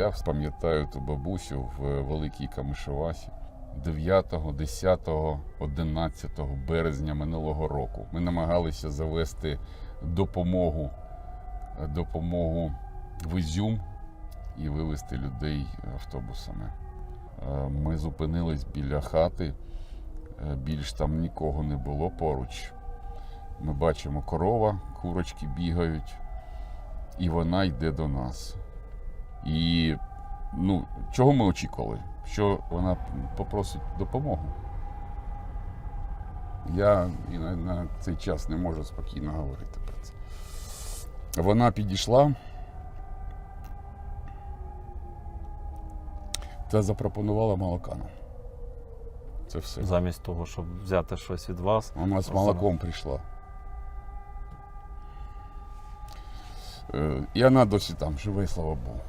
Я пам'ятаю ту бабусю в Великій Камишевасі 9, 10, 11 березня минулого року. Ми намагалися завести допомогу, допомогу в Ізюм і вивезти людей автобусами. Е, Ми зупинились біля хати, е, більш там нікого не було поруч. Ми бачимо корова, курочки бігають, і вона йде до нас. І ну, чого ми очікували? Що вона попросить допомогу. Я і на, на цей час не можу спокійно говорити про це. Вона підійшла та запропонувала молока. Це все. Замість того, щоб взяти щось від вас. Вона з молоком прийшла. Е, І вона досі там живе, слава Богу.